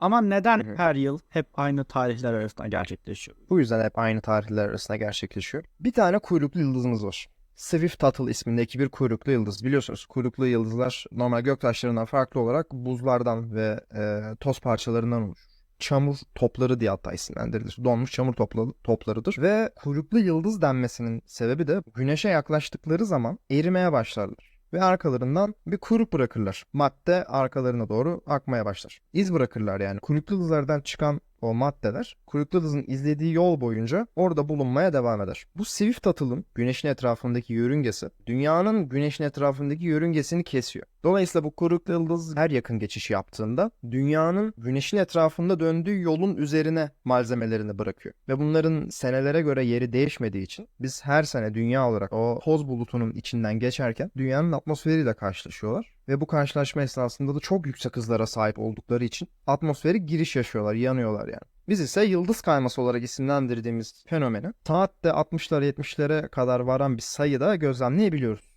Ama neden Hı hı. her yıl hep aynı tarihler arasında gerçekleşiyor? Bu yüzden hep aynı tarihler arasında gerçekleşiyor. Bir tane kuyruklu yıldızımız var. Swift Tuttle ismindeki bir kuyruklu yıldız. Biliyorsunuz kuyruklu yıldızlar normal göktaşlarından farklı olarak buzlardan ve e, toz parçalarından oluşur. Çamur topları diye hatta isimlendirilir. Donmuş çamur topla- toplarıdır. Ve kuyruklu yıldız denmesinin sebebi de güneşe yaklaştıkları zaman erimeye başlarlar. Ve arkalarından bir kuyruk bırakırlar. Madde arkalarına doğru akmaya başlar. İz bırakırlar yani. Kuyruklu yıldızlardan çıkan o maddeler kuyruklu yıldızın izlediği yol boyunca orada bulunmaya devam eder. Bu Swift Tuttle'ın güneşin etrafındaki yörüngesi dünyanın güneşin etrafındaki yörüngesini kesiyor. Dolayısıyla bu kuyruklu yıldız her yakın geçiş yaptığında dünyanın güneşin etrafında döndüğü yolun üzerine malzemelerini bırakıyor. Ve bunların senelere göre yeri değişmediği için biz her sene dünya olarak o toz bulutunun içinden geçerken dünyanın atmosferiyle karşılaşıyorlar. Ve bu karşılaşma esnasında da çok yüksek hızlara sahip oldukları için atmosferi giriş yaşıyorlar, yanıyorlar yani. Biz ise yıldız kayması olarak isimlendirdiğimiz fenomeni saatte 60'lara 70'lere kadar varan bir sayıda gözlemleyebiliyoruz.